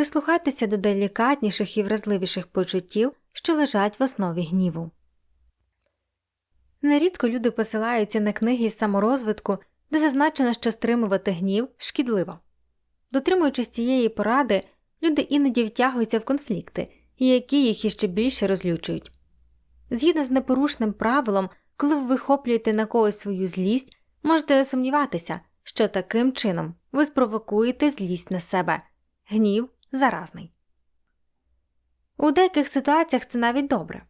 прислухайтеся до делікатніших і вразливіших почуттів, що лежать в основі гніву. Нерідко люди посилаються на книги з саморозвитку, де зазначено, що стримувати гнів шкідливо. Дотримуючись цієї поради, люди іноді втягуються в конфлікти, які їх іще більше розлючують. Згідно з непорушним правилом, коли ви вихоплюєте на когось свою злість, можете сумніватися, що таким чином ви спровокуєте злість на себе, гнів заразний. У деяких ситуаціях це навіть добре.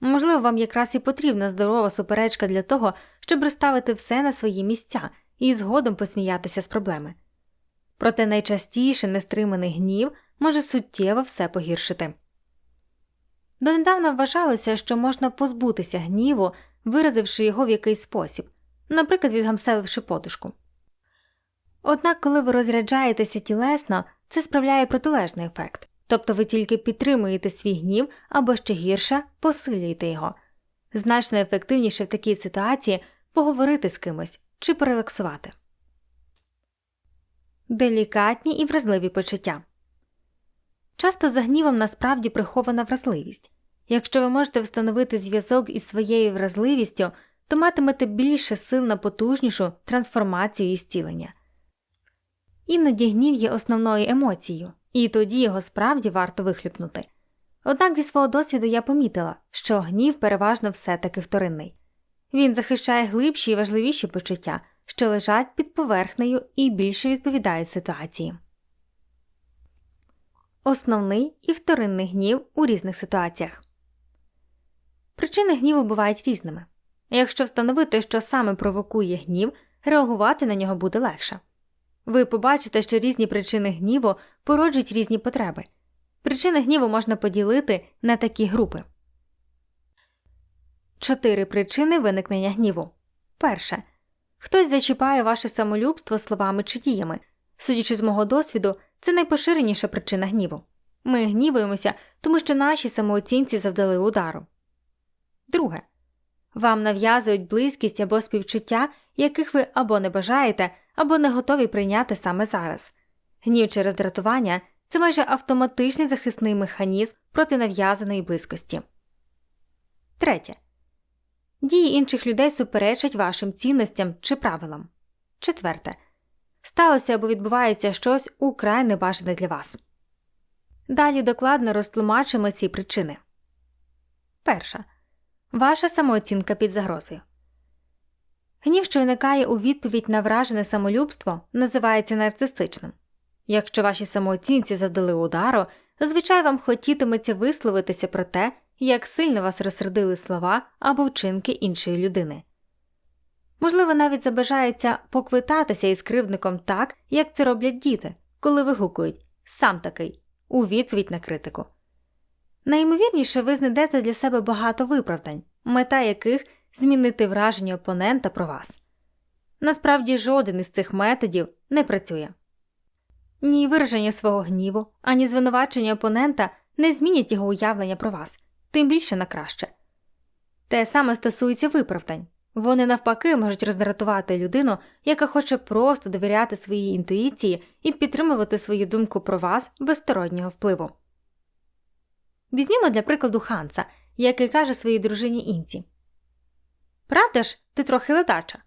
Можливо, вам якраз і потрібна здорова суперечка для того, щоб розставити все на свої місця і згодом посміятися з проблеми. Проте найчастіше нестриманий гнів може суттєво все погіршити. Донедавна вважалося, що можна позбутися гніву, виразивши його в якийсь спосіб, наприклад, відгамселивши подушку. Однак, коли ви розряджаєтеся тілесно, це справляє протилежний ефект, тобто ви тільки підтримуєте свій гнів або ще гірше посилюєте його. Значно ефективніше в такій ситуації поговорити з кимось чи порелаксувати. Делікатні і вразливі почуття. Часто за гнівом насправді прихована вразливість. Якщо ви можете встановити зв'язок із своєю вразливістю, то матимете більше сил на потужнішу трансформацію і зцілення. Іноді гнів є основною емоцією, і тоді його справді варто вихлюпнути. Однак зі свого досвіду я помітила, що гнів переважно все таки вторинний. Він захищає глибші і важливіші почуття, що лежать під поверхнею і більше відповідають ситуації. Основний і вторинний гнів у різних ситуаціях. Причини гніву бувають різними. Якщо встановити, що саме провокує гнів, реагувати на нього буде легше. Ви побачите, що різні причини гніву породжують різні потреби. Причини гніву можна поділити на такі групи. Чотири причини виникнення гніву. Перше. Хтось зачіпає ваше самолюбство словами чи діями. Судячи з мого досвіду, це найпоширеніша причина гніву. Ми гнівуємося, тому що наші самооцінці завдали удару. Друге. Вам нав'язують близькість або співчуття, яких ви або не бажаєте, або не готові прийняти саме зараз. Гнів через дратування це майже автоматичний захисний механізм проти нав'язаної близькості. Третє. Дії інших людей суперечать вашим цінностям чи правилам. Четверте. Сталося або відбувається щось украй небажане для вас. Далі докладно розтлумачимо ці причини. Перша. Ваша самооцінка під загрозою. Гнів, що виникає у відповідь на вражене самолюбство, називається нарцистичним. Якщо ваші самооцінці завдали удару, зазвичай вам хотітиметься висловитися про те, як сильно вас розсердили слова або вчинки іншої людини. Можливо, навіть забажається поквитатися із кривдником так, як це роблять діти, коли вигукують сам такий у відповідь на критику. Найімовірніше, ви знайдете для себе багато виправдань, мета яких змінити враження опонента про вас. Насправді жоден із цих методів не працює. Ні вираження свого гніву, ані звинувачення опонента не змінять його уявлення про вас, тим більше на краще. Те саме стосується виправдань вони навпаки можуть роздратувати людину, яка хоче просто довіряти своїй інтуїції і підтримувати свою думку про вас без стороннього впливу. Візьмімо для прикладу Ханса, який каже своїй дружині Інці Правда ж, ти трохи ледача.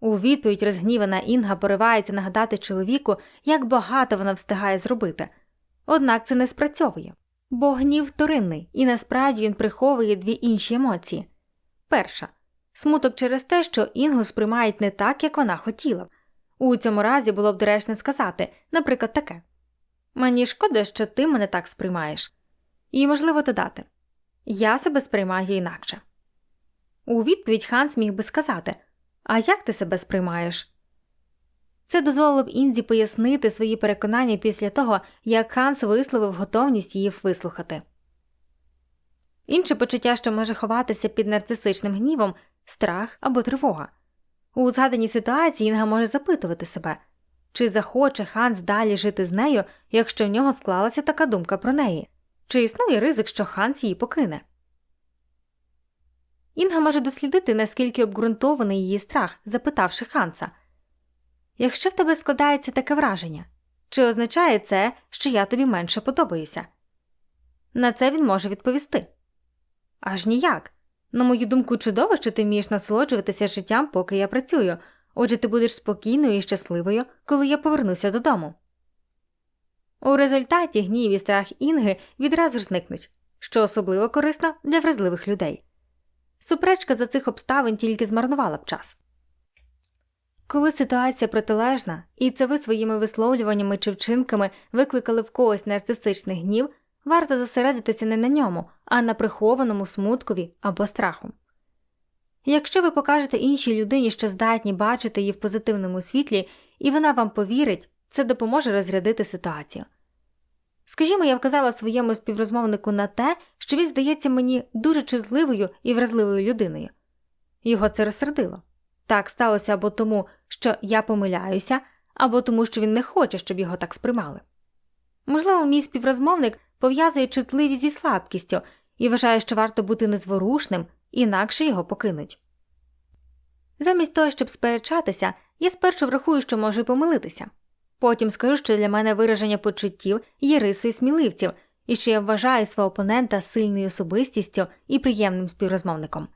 У відповідь розгнівана Інга поривається нагадати чоловіку, як багато вона встигає зробити. Однак це не спрацьовує, бо гнів вторинний, і насправді він приховує дві інші емоції. Перша смуток через те, що Інгу сприймають не так, як вона хотіла. У цьому разі було б доречно сказати, наприклад, таке Мені шкода, що ти мене так сприймаєш, і можливо додати Я себе сприймаю інакше. У відповідь Ханс міг би сказати А як ти себе сприймаєш? Це дозволило б Інзі пояснити свої переконання після того, як Ханс висловив готовність її вислухати. Інше почуття, що може ховатися під нарцисичним гнівом, страх або тривога. У згаданій ситуації Інга може запитувати себе, чи захоче Ханс далі жити з нею, якщо в нього склалася така думка про неї, чи існує ризик, що Ханс її покине. Інга може дослідити, наскільки обґрунтований її страх, запитавши Ханса Якщо в тебе складається таке враження, Чи означає це, що я тобі менше подобаюся? На це він може відповісти. Аж ніяк. На мою думку, чудово, що ти вмієш насолоджуватися життям, поки я працюю, отже, ти будеш спокійною і щасливою, коли я повернуся додому. У результаті гнів і страх Інги відразу ж зникнуть, що особливо корисно для вразливих людей. Суперечка за цих обставин тільки змарнувала б час. Коли ситуація протилежна, і це ви своїми висловлюваннями чи вчинками викликали в когось нарцистичний гнів, варто зосередитися не на ньому, а на прихованому смуткові або страху. Якщо ви покажете іншій людині, що здатні бачити її в позитивному світлі, і вона вам повірить, це допоможе розрядити ситуацію. Скажімо, я вказала своєму співрозмовнику на те, що він здається мені дуже чутливою і вразливою людиною. Його це розсердило. Так сталося або тому, що я помиляюся, або тому, що він не хоче, щоб його так сприймали. Можливо, мій співрозмовник пов'язує чутливість зі слабкістю і вважає, що варто бути незворушним, інакше його покинуть. Замість того, щоб сперечатися, я спершу врахую, що можу помилитися. Потім скажу, що для мене вираження почуттів є рисою сміливців, і що я вважаю свого опонента сильною особистістю і приємним співрозмовником.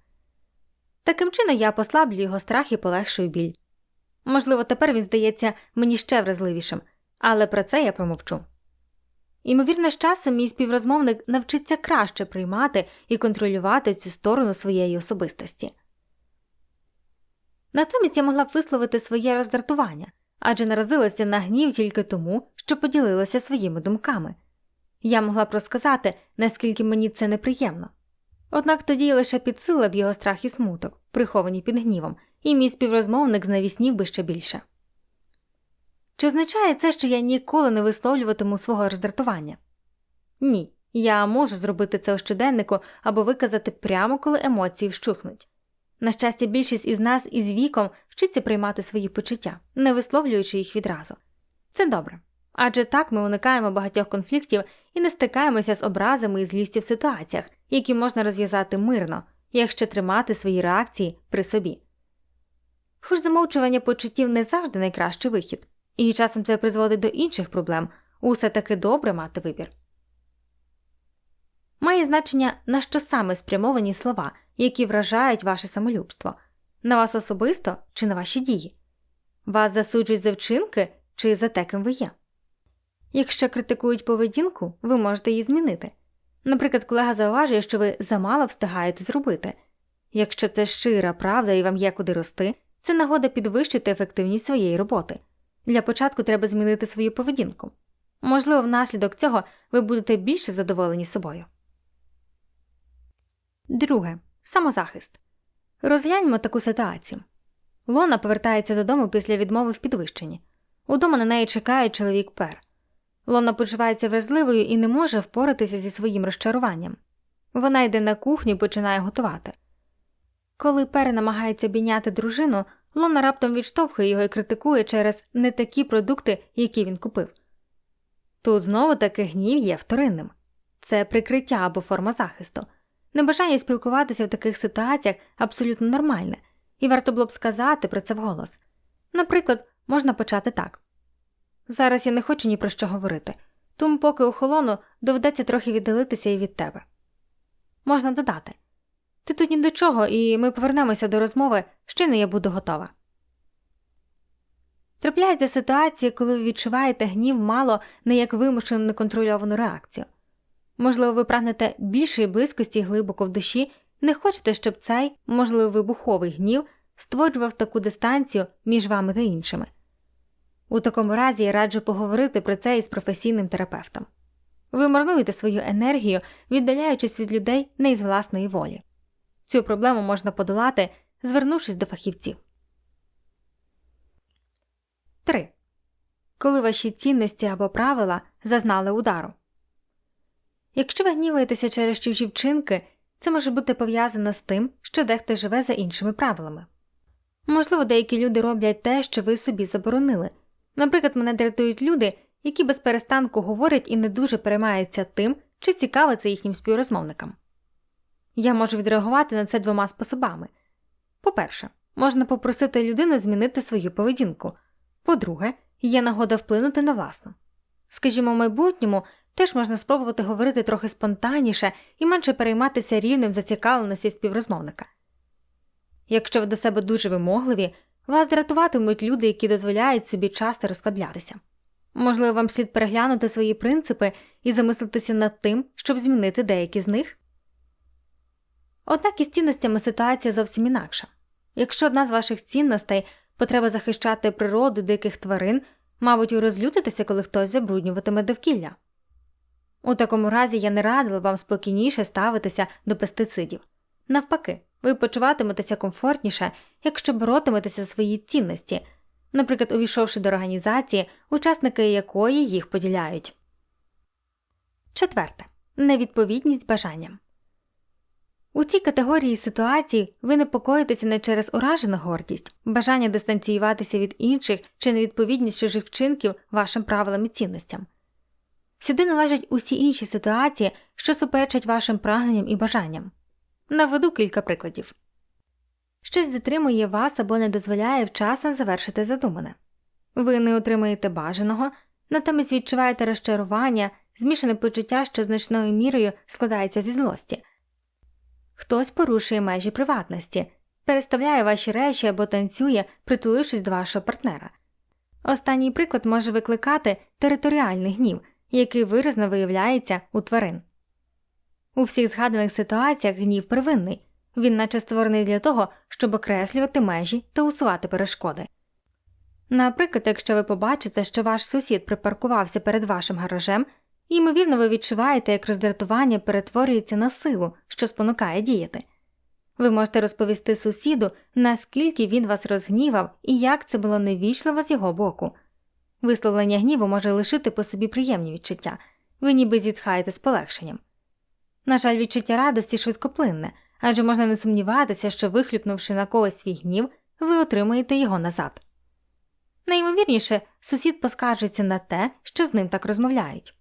Таким чином я послаблю його страх і полегшую біль. Можливо, тепер він здається мені ще вразливішим, але про це я промовчу. Імовірно, з часом мій співрозмовник навчиться краще приймати і контролювати цю сторону своєї особистості. Натомість я могла б висловити своє роздратування адже наразилася на гнів тільки тому, що поділилася своїми думками. Я могла б розказати, наскільки мені це неприємно. Однак тоді я лише підсила б його страх і смуток, приховані під гнівом, і мій співрозмовник знавіснів би ще більше. Чи означає це, що я ніколи не висловлюватиму свого роздратування? Ні, я можу зробити це у щоденнику або виказати прямо, коли емоції вщухнуть. На щастя, більшість із нас із віком вчиться приймати свої почуття, не висловлюючи їх відразу. Це добре. Адже так ми уникаємо багатьох конфліктів і не стикаємося з образами і злістю в ситуаціях, які можна розв'язати мирно, якщо тримати свої реакції при собі. Хоч замовчування почуттів не завжди найкращий вихід, і часом це призводить до інших проблем, усе таки добре мати вибір. Має значення, на що саме спрямовані слова, які вражають ваше самолюбство, на вас особисто чи на ваші дії, вас засуджують за вчинки чи за те, ким ви є. Якщо критикують поведінку, ви можете її змінити. Наприклад, колега зауважує, що ви замало встигаєте зробити. Якщо це щира правда і вам є куди рости, це нагода підвищити ефективність своєї роботи. Для початку треба змінити свою поведінку. Можливо, внаслідок цього ви будете більше задоволені собою. Друге самозахист. Розгляньмо таку ситуацію. Лона повертається додому після відмови в підвищенні. Удома на неї чекає чоловік Пер. Лона почувається вразливою і не може впоратися зі своїм розчаруванням. Вона йде на кухню і починає готувати. Коли Пер намагається обійняти дружину, Лона раптом відштовхує його і критикує через не такі продукти, які він купив. Тут знову таки гнів є вторинним це прикриття або форма захисту. Небажання спілкуватися в таких ситуаціях абсолютно нормальне, і варто було б сказати про це вголос. Наприклад, можна почати так зараз я не хочу ні про що говорити, тому поки охолону доведеться трохи віддалитися і від тебе. Можна додати ти тут ні до чого, і ми повернемося до розмови, щойно я буду готова. Трапляється ситуація, коли ви відчуваєте гнів мало не як вимушену неконтрольовану реакцію. Можливо, ви прагнете більшої близькості глибоко в душі, не хочете, щоб цей, можливо, вибуховий гнів створював таку дистанцію між вами та іншими. У такому разі я раджу поговорити про це із професійним терапевтом. Ви марнуєте свою енергію, віддаляючись від людей не із власної волі. Цю проблему можна подолати, звернувшись до фахівців. 3. Коли ваші цінності або правила зазнали удару. Якщо ви гніваєтеся через чужі вчинки, це може бути пов'язано з тим, що дехто живе за іншими правилами. Можливо, деякі люди роблять те, що ви собі заборонили. Наприклад, мене дратують люди, які без перестанку говорять і не дуже переймаються тим, чи цікаве це їхнім співрозмовникам. Я можу відреагувати на це двома способами по-перше, можна попросити людину змінити свою поведінку, по-друге, є нагода вплинути на власну. Скажімо, в майбутньому теж можна спробувати говорити трохи спонтанніше і менше перейматися рівнем зацікавленості співрозмовника. Якщо ви до себе дуже вимогливі, вас дратуватимуть люди, які дозволяють собі часто розслаблятися. Можливо, вам слід переглянути свої принципи і замислитися над тим, щоб змінити деякі з них. Однак із цінностями ситуація зовсім інакша. Якщо одна з ваших цінностей потреба захищати природу диких тварин, мабуть, ви розлютитеся, коли хтось забруднюватиме довкілля. У такому разі я не радила вам спокійніше ставитися до пестицидів. Навпаки, ви почуватиметеся комфортніше, якщо боротиметеся за свої цінності, наприклад, увійшовши до організації, учасники якої їх поділяють. Четверте невідповідність бажанням. У цій категорії ситуацій ви непокоїтеся не через уражену гордість, бажання дистанціюватися від інших чи невідповідність чужих вчинків вашим правилам і цінностям. Сюди належать усі інші ситуації, що суперечать вашим прагненням і бажанням. Наведу кілька прикладів щось затримує вас або не дозволяє вчасно завершити задумане. Ви не отримаєте бажаного, натомість відчуваєте розчарування, змішане почуття, що значною мірою складається зі злості. Хтось порушує межі приватності, переставляє ваші речі або танцює, притулившись до вашого партнера. Останній приклад може викликати територіальний гнів, який виразно виявляється у тварин. У всіх згаданих ситуаціях гнів первинний, він наче створений для того, щоб окреслювати межі та усувати перешкоди. Наприклад, якщо ви побачите, що ваш сусід припаркувався перед вашим гаражем, ймовірно, ви відчуваєте, як роздратування перетворюється на силу, що спонукає діяти. Ви можете розповісти сусіду, наскільки він вас розгнівав і як це було невічливо з його боку. Висловлення гніву може лишити по собі приємні відчуття, ви ніби зітхаєте з полегшенням. На жаль, відчуття радості швидкоплинне, адже можна не сумніватися, що, вихлюпнувши на когось свій гнів, ви отримаєте його назад. Найімовірніше, сусід поскаржиться на те, що з ним так розмовляють.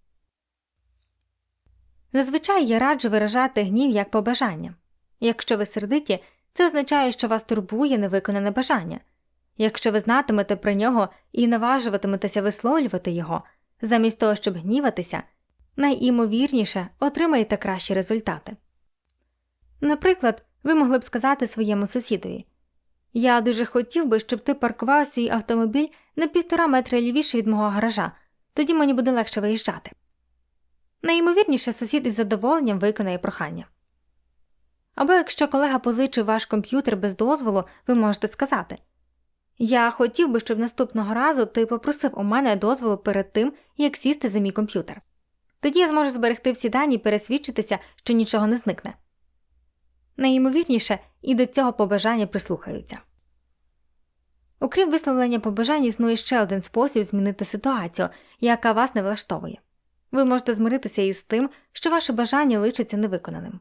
Зазвичай я раджу виражати гнів як побажання. Якщо ви сердиті, це означає, що вас турбує невиконане бажання. Якщо ви знатимете про нього і наважуватиметеся висловлювати його, замість того, щоб гніватися, найімовірніше отримаєте кращі результати. Наприклад, ви могли б сказати своєму сусідові Я дуже хотів би, щоб ти паркував свій автомобіль на півтора метра лівіше від мого гаража, тоді мені буде легше виїжджати. Найімовірніше сусід із задоволенням виконає прохання. Або якщо колега позичив ваш комп'ютер без дозволу, ви можете сказати Я хотів би, щоб наступного разу ти попросив у мене дозволу перед тим, як сісти за мій комп'ютер. Тоді я зможу зберегти всі дані і пересвідчитися, що нічого не зникне. Найімовірніше, і до цього побажання прислухаються. Окрім висловлення побажань, існує ще один спосіб змінити ситуацію, яка вас не влаштовує ви можете змиритися із тим, що ваше бажання лишиться невиконаним.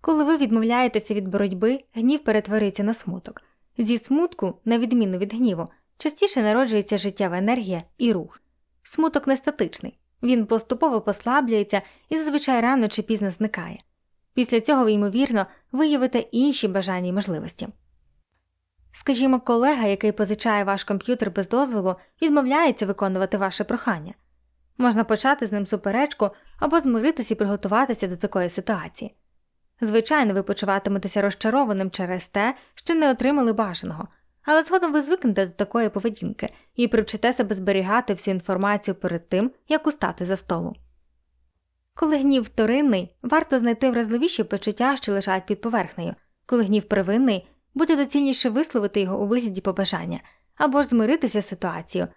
Коли ви відмовляєтеся від боротьби, гнів перетворюється на смуток. Зі смутку, на відміну від гніву, частіше народжується життєва енергія і рух. Смуток не статичний, він поступово послаблюється і зазвичай рано чи пізно зникає. Після цього ви, ймовірно, виявите інші бажання і можливості. Скажімо, колега, який позичає ваш комп'ютер без дозволу, відмовляється виконувати ваше прохання. Можна почати з ним суперечку або змиритися і приготуватися до такої ситуації. Звичайно, ви почуватиметеся розчарованим через те, що не отримали бажаного, але згодом ви звикнете до такої поведінки і привчите себе зберігати всю інформацію перед тим, як устати за столу. Коли гнів вторинний, варто знайти вразливіші почуття, що лежать під поверхнею, коли гнів первинний, буде доцільніше висловити його у вигляді побажання або ж змиритися з ситуацією.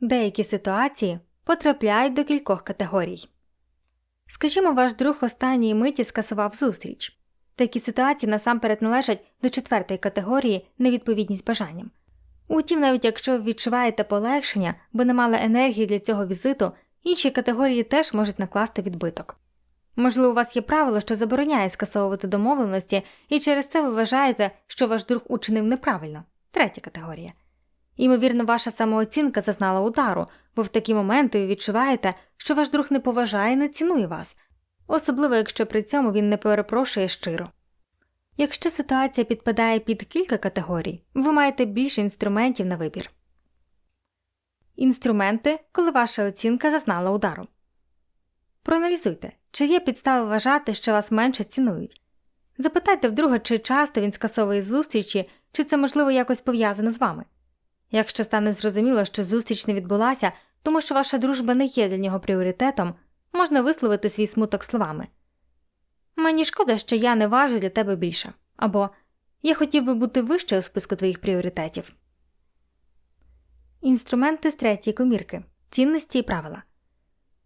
Деякі ситуації потрапляють до кількох категорій. Скажімо, ваш друг останньої миті скасував зустріч. Такі ситуації насамперед належать до четвертої категорії невідповідність бажанням. Утім, навіть якщо ви відчуваєте полегшення, бо не мали енергії для цього візиту, інші категорії теж можуть накласти відбиток. Можливо, у вас є правило, що забороняє скасовувати домовленості, і через це ви вважаєте, що ваш друг учинив неправильно третя категорія. Ймовірно, ваша самооцінка зазнала удару, бо в такі моменти ви відчуваєте, що ваш друг не поважає і не цінує вас, особливо якщо при цьому він не перепрошує щиро. Якщо ситуація підпадає під кілька категорій, ви маєте більше інструментів на вибір. Інструменти, коли ваша оцінка зазнала удару. Проаналізуйте, чи є підстави вважати, що вас менше цінують. Запитайте вдруге, чи часто він скасовує зустрічі, чи це можливо якось пов'язане з вами. Якщо стане зрозуміло, що зустріч не відбулася, тому що ваша дружба не є для нього пріоритетом, можна висловити свій смуток словами. Мені шкода, що я не важу для тебе більше, або я хотів би бути вище у списку твоїх пріоритетів. Інструменти з третьої комірки цінності і правила.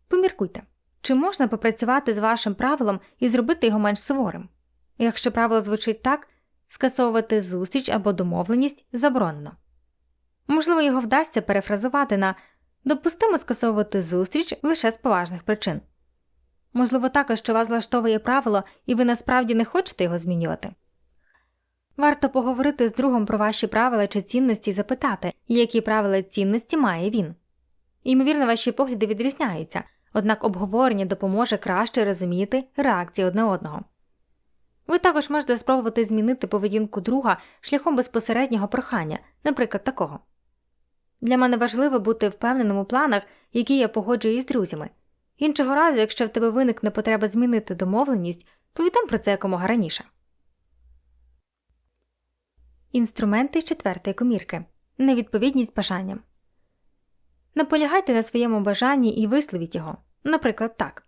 Поміркуйте, чи можна попрацювати з вашим правилом і зробити його менш суворим. Якщо правило звучить так, скасовувати зустріч або домовленість заборонено. Можливо, його вдасться перефразувати на допустимо скасовувати зустріч лише з поважних причин. Можливо, також що вас влаштовує правило, і ви насправді не хочете його змінювати. Варто поговорити з другом про ваші правила чи цінності і запитати, які правила цінності має він. Ймовірно, ваші погляди відрізняються, однак обговорення допоможе краще розуміти реакції одне одного. Ви також можете спробувати змінити поведінку друга шляхом безпосереднього прохання, наприклад, такого. Для мене важливо бути впевненим у планах, які я погоджую із друзями. Іншого разу, якщо в тебе виникне потреба змінити домовленість, повідом про це якомога раніше. Інструменти четвертої комірки невідповідність бажанням. Наполягайте на своєму бажанні і висловіть його. Наприклад, так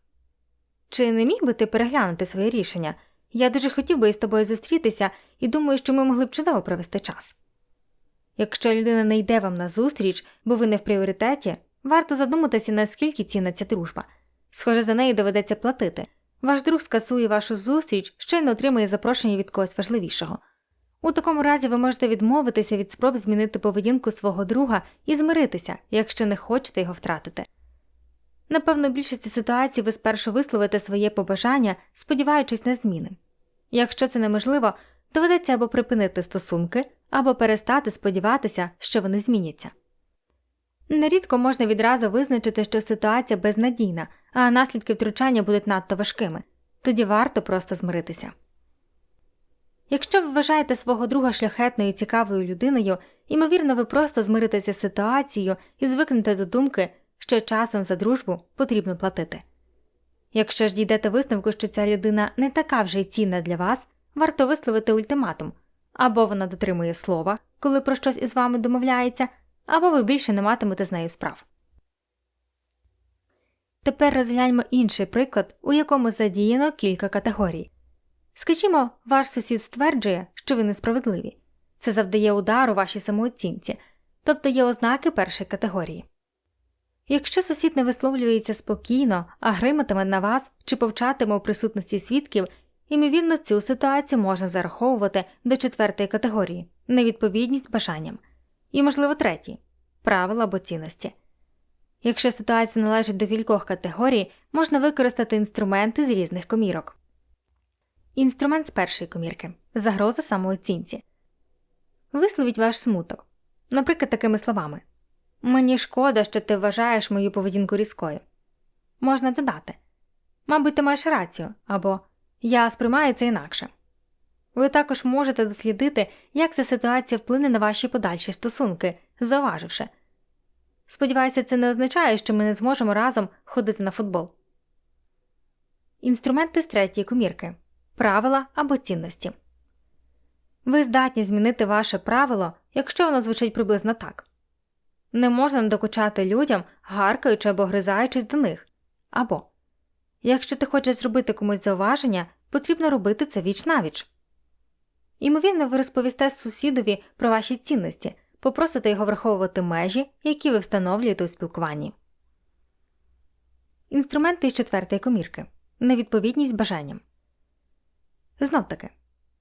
Чи не міг би ти переглянути своє рішення? Я дуже хотів би із тобою зустрітися і думаю, що ми могли б чудово провести час. Якщо людина не йде вам на зустріч, бо ви не в пріоритеті, варто задуматися, наскільки цінна ця дружба. Схоже, за неї доведеться платити. Ваш друг скасує вашу зустріч, щойно отримає запрошення від когось важливішого. У такому разі ви можете відмовитися від спроб змінити поведінку свого друга і змиритися, якщо не хочете його втратити. Напевно, в більшості ситуацій ви спершу висловите своє побажання, сподіваючись на зміни. Якщо це неможливо, доведеться або припинити стосунки, або перестати сподіватися, що вони зміняться. Нерідко можна відразу визначити, що ситуація безнадійна, а наслідки втручання будуть надто важкими тоді варто просто змиритися. Якщо ви вважаєте свого друга шляхетною і цікавою людиною, ймовірно, ви просто змиритеся з ситуацією і звикнете до думки, що часом за дружбу потрібно платити. Якщо ж дійдете висновку, що ця людина не така вже й цінна для вас, варто висловити ультиматум або вона дотримує слова, коли про щось із вами домовляється, або ви більше не матимете з нею справ. Тепер розгляньмо інший приклад, у якому задіяно кілька категорій. Скажімо, ваш сусід стверджує, що ви несправедливі, це завдає удару вашій самооцінці, тобто є ознаки першої категорії. Якщо сусід не висловлюється спокійно, а гриматиме на вас чи повчатиме у присутності свідків, ймовірно, цю ситуацію можна зараховувати до четвертої категорії невідповідність бажанням, і, можливо, третій правила або цінності. Якщо ситуація належить до кількох категорій, можна використати інструменти з різних комірок. Інструмент з першої комірки загроза самооцінці. Висловіть ваш смуток, наприклад, такими словами Мені шкода, що ти вважаєш мою поведінку різкою. Можна додати Мабуть, ти маєш рацію або Я сприймаю це інакше. Ви також можете дослідити, як ця ситуація вплине на ваші подальші стосунки, зауваживши. Сподіваюся, це не означає, що ми не зможемо разом ходити на футбол. Інструменти з третьої комірки правила або цінності. Ви здатні змінити ваше правило, якщо воно звучить приблизно так не можна докучати людям, гаркаючи або гризаючись до них. Або якщо ти хочеш зробити комусь зауваження, потрібно робити це віч навіч. Ймовірно, ви розповісте сусідові про ваші цінності, попросите його враховувати межі, які ви встановлюєте у спілкуванні. Інструменти із четвертої комірки невідповідність бажанням. Знов таки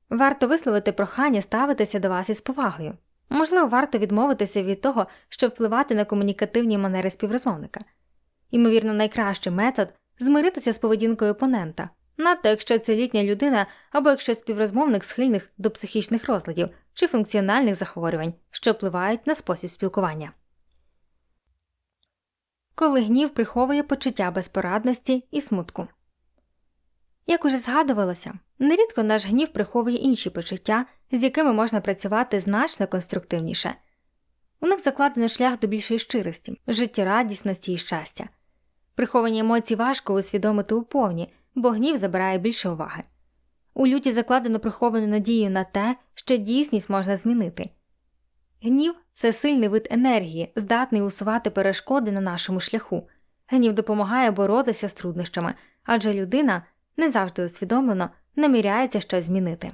варто висловити прохання ставитися до вас із повагою. Можливо, варто відмовитися від того, щоб впливати на комунікативні манери співрозмовника. Ймовірно, найкращий метод змиритися з поведінкою опонента, надто якщо це літня людина або якщо співрозмовник схильних до психічних розладів чи функціональних захворювань, що впливають на спосіб спілкування. Коли гнів приховує почуття безпорадності і смутку. Як уже згадувалося, нерідко наш гнів приховує інші почуття, з якими можна працювати значно конструктивніше. У них закладено шлях до більшої щирості, життєрадісності і щастя. Приховані емоції важко усвідомити у повні, бо гнів забирає більше уваги. У люті закладено приховану надію на те, що дійсність можна змінити. Гнів це сильний вид енергії, здатний усувати перешкоди на нашому шляху. Гнів допомагає боротися з труднощами, адже людина не завжди усвідомлено наміряється щось змінити.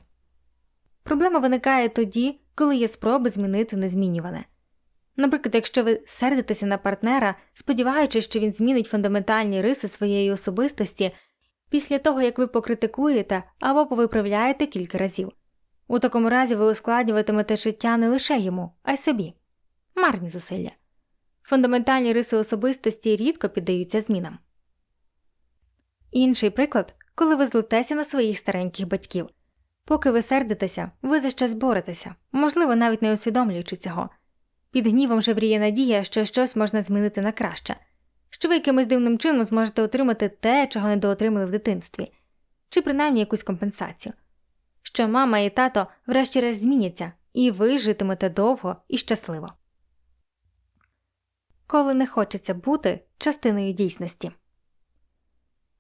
Проблема виникає тоді, коли є спроби змінити незмінюване. Наприклад, якщо ви сердитеся на партнера, сподіваючись, що він змінить фундаментальні риси своєї особистості після того, як ви покритикуєте або повиправляєте кілька разів. У такому разі ви ускладнюватимете життя не лише йому, а й собі. Марні зусилля. Фундаментальні риси особистості рідко піддаються змінам. Інший приклад, коли ви злитеся на своїх стареньких батьків. Поки ви сердитеся, ви за щось боретеся, можливо, навіть не усвідомлюючи цього. Під гнівом же вріє надія, що щось можна змінити на краще, що ви якимось дивним чином зможете отримати те, чого недоотримали в дитинстві, чи принаймні якусь компенсацію, що мама і тато врешті-решт зміняться, і ви житимете довго і щасливо. Коли не хочеться бути частиною дійсності.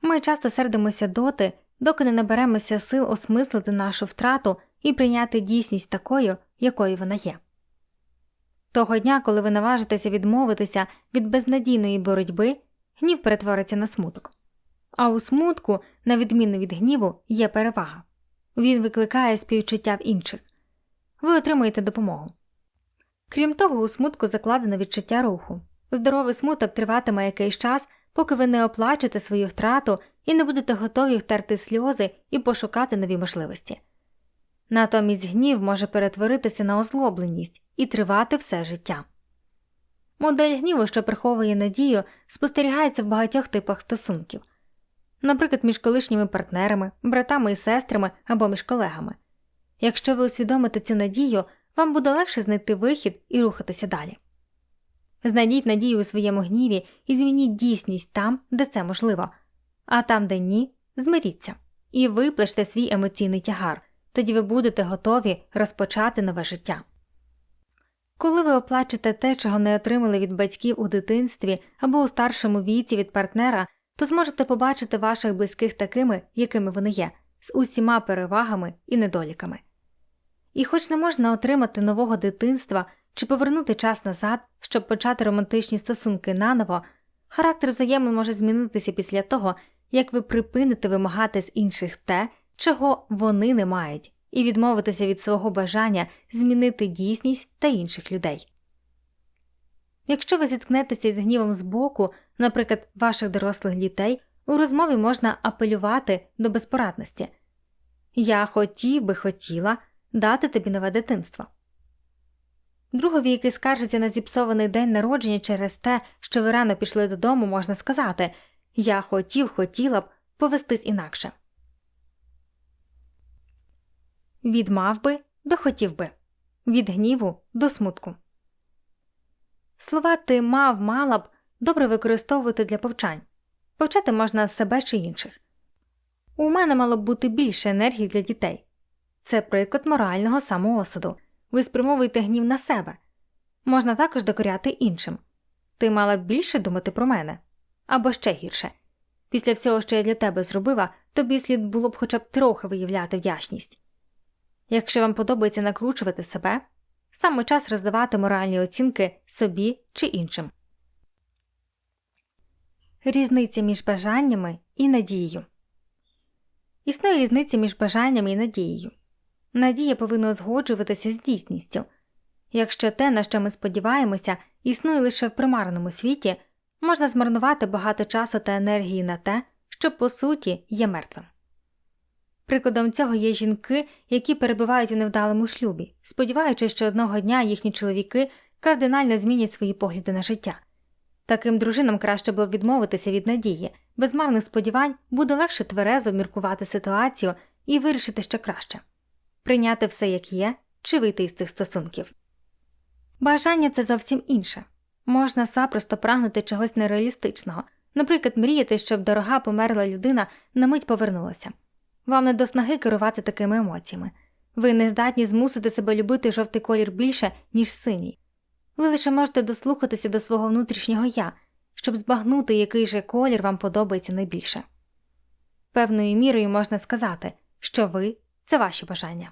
Ми часто сердимося доти, доки не наберемося сил осмислити нашу втрату і прийняти дійсність такою, якою вона є. Того дня, коли ви наважитеся відмовитися від безнадійної боротьби, гнів перетвориться на смуток. А у смутку, на відміну від гніву, є перевага він викликає співчуття в інших, ви отримуєте допомогу. Крім того, у смутку закладено відчуття руху. Здоровий смуток триватиме якийсь час, поки ви не оплачете свою втрату і не будете готові втерти сльози і пошукати нові можливості. Натомість гнів може перетворитися на озлобленість і тривати все життя. Модель гніву, що приховує надію, спостерігається в багатьох типах стосунків, наприклад, між колишніми партнерами, братами і сестрами або між колегами. Якщо ви усвідомите цю надію, вам буде легше знайти вихід і рухатися далі. Знайдіть надію у своєму гніві і змініть дійсність там, де це можливо, а там, де ні, змиріться і виплачте свій емоційний тягар, тоді ви будете готові розпочати нове життя. Коли ви оплачете те, чого не отримали від батьків у дитинстві або у старшому віці від партнера, то зможете побачити ваших близьких такими, якими вони є, з усіма перевагами і недоліками. І хоч не можна отримати нового дитинства чи повернути час назад, щоб почати романтичні стосунки наново, характер взаємин може змінитися після того, як ви припините вимагати з інших те, чого вони не мають, і відмовитися від свого бажання змінити дійсність та інших людей. Якщо ви зіткнетеся із гнівом збоку, наприклад, ваших дорослих дітей, у розмові можна апелювати до безпорадності Я хотів би хотіла дати тобі нове дитинство. Другові, який скаржиться на зіпсований день народження через те, що ви рано пішли додому, можна сказати Я хотів, хотіла б повестись інакше. Від мав би до хотів би, від гніву до смутку. Слова ти мав мала б добре використовувати для повчань. Повчати можна себе чи інших. У мене мало б бути більше енергії для дітей. Це приклад морального самоосуду. Ви спрямовуєте гнів на себе. Можна також докоряти іншим. Ти мала б більше думати про мене або ще гірше. Після всього, що я для тебе зробила, тобі слід було б хоча б трохи виявляти вдячність. Якщо вам подобається накручувати себе, саме час роздавати моральні оцінки собі чи іншим. Різниця між бажаннями і надією існує різниця між бажаннями і надією. Надія повинна узгоджуватися з дійсністю. Якщо те, на що ми сподіваємося, існує лише в примарному світі, можна змарнувати багато часу та енергії на те, що по суті є мертвим. Прикладом цього є жінки, які перебувають у невдалому шлюбі, сподіваючись, що одного дня їхні чоловіки кардинально змінять свої погляди на життя. Таким дружинам краще було відмовитися від надії, без марних сподівань буде легше тверезо міркувати ситуацію і вирішити ще краще прийняти все як є, чи вийти із цих стосунків. Бажання це зовсім інше можна запросто прагнути чогось нереалістичного, наприклад, мріяти, щоб дорога померла людина на мить повернулася. Вам не до снаги керувати такими емоціями. Ви не здатні змусити себе любити жовтий колір більше, ніж синій. Ви лише можете дослухатися до свого внутрішнього я, щоб збагнути, який же колір вам подобається найбільше. Певною мірою можна сказати, що ви це ваші бажання.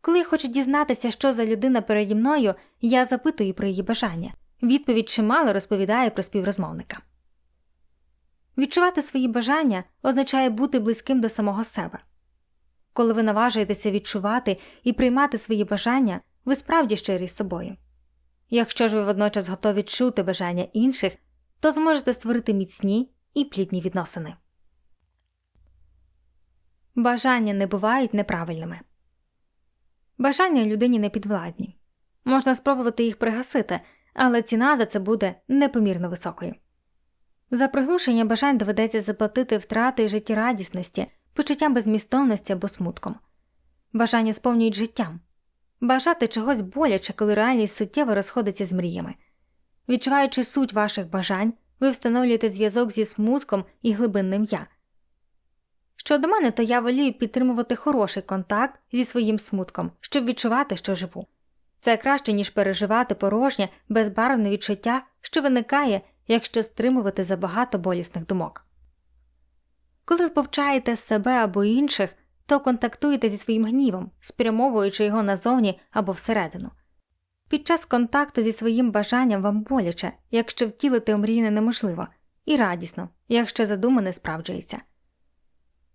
Коли я хочу дізнатися, що за людина переді мною, я запитую про її бажання. Відповідь чимало розповідає про співрозмовника. Відчувати свої бажання означає бути близьким до самого себе. Коли ви наважуєтеся відчувати і приймати свої бажання, ви справді щирі з собою. Якщо ж ви водночас готові чути бажання інших, то зможете створити міцні і плідні відносини. Бажання не бувають неправильними. Бажання людині не підвладні. Можна спробувати їх пригасити, але ціна за це буде непомірно високою. За приглушення бажань доведеться заплатити втрати життєрадісності, почуттям безмістовності або смутком. Бажання сповнюють життям. Бажати чогось боляче, коли реальність суттєво розходиться з мріями. Відчуваючи суть ваших бажань, ви встановлюєте зв'язок зі смутком і глибинним я. Щодо мене, то я волію підтримувати хороший контакт зі своїм смутком, щоб відчувати, що живу. Це краще, ніж переживати порожнє, безбарвне відчуття, що виникає, якщо стримувати забагато болісних думок. Коли ви повчаєте себе або інших, то контактуєте зі своїм гнівом, спрямовуючи його назовні або всередину. Під час контакту зі своїм бажанням вам боляче, якщо втілити омрійне неможливо, і радісно, якщо задумане справджується.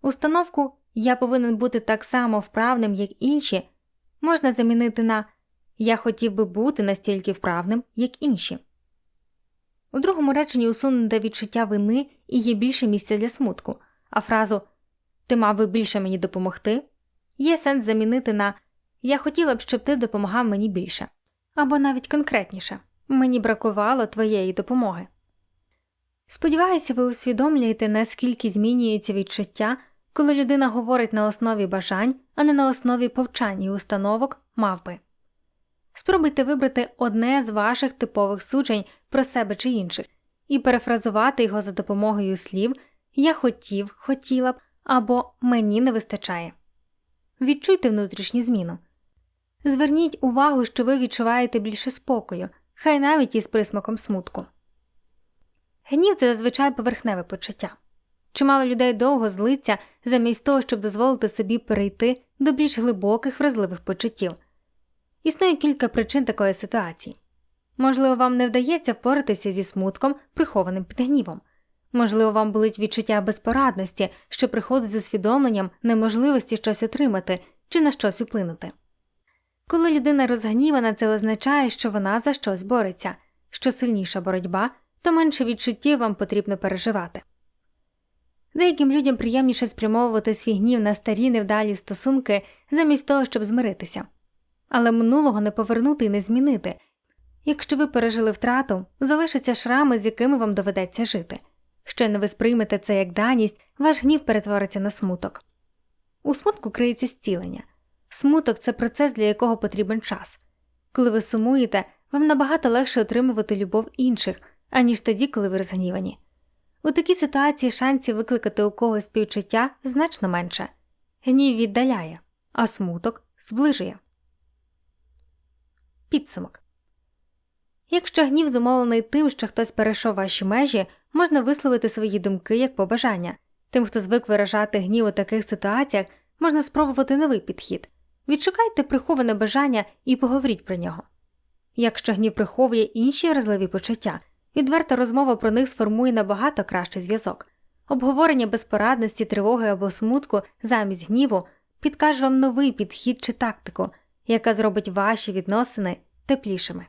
Установку я повинен бути так само вправним, як інші, можна замінити на я хотів би бути настільки вправним, як інші. У другому реченні усунуте відчуття вини і є більше місця для смутку, а фразу Ти мав би більше мені допомогти є сенс замінити на Я хотіла б, щоб ти допомагав мені більше, або навіть конкретніше мені бракувало твоєї допомоги. Сподіваюся, ви усвідомлюєте, наскільки змінюється відчуття, коли людина говорить на основі бажань, а не на основі повчань і установок мав би. Спробуйте вибрати одне з ваших типових суджень про себе чи інших і перефразувати його за допомогою слів Я хотів, хотіла б або Мені не вистачає. Відчуйте внутрішню зміну. Зверніть увагу, що ви відчуваєте більше спокою, хай навіть із присмаком смутку. Гнів це зазвичай поверхневе почуття. Чимало людей довго злиться замість того, щоб дозволити собі перейти до більш глибоких вразливих почуттів. Існує кілька причин такої ситуації. Можливо, вам не вдається впоратися зі смутком, прихованим під гнівом. Можливо, вам болить відчуття безпорадності, що приходить з усвідомленням неможливості щось отримати чи на щось вплинути. Коли людина розгнівана, це означає, що вона за щось бореться, що сильніша боротьба, то менше відчуттів вам потрібно переживати. Деяким людям приємніше спрямовувати свій гнів на старі невдалі стосунки замість того, щоб змиритися, але минулого не повернути і не змінити. Якщо ви пережили втрату, залишаться шрами, з якими вам доведеться жити. Не ви сприймете це як даність, ваш гнів перетвориться на смуток. У смутку криється зцілення. Смуток це процес, для якого потрібен час. Коли ви сумуєте, вам набагато легше отримувати любов інших, аніж тоді, коли ви розгнівані. У такій ситуації шансів викликати у когось співчуття значно менше. Гнів віддаляє, а смуток зближує. Підсумок Якщо гнів зумовлений тим, що хтось перейшов ваші межі, можна висловити свої думки як побажання. Тим, хто звик виражати гнів у таких ситуаціях, можна спробувати новий підхід. Відшукайте приховане бажання і поговоріть про нього. Якщо гнів приховує інші вразливі почуття, відверта розмова про них сформує набагато кращий зв'язок. Обговорення безпорадності, тривоги або смутку замість гніву підкаже вам новий підхід чи тактику, яка зробить ваші відносини теплішими.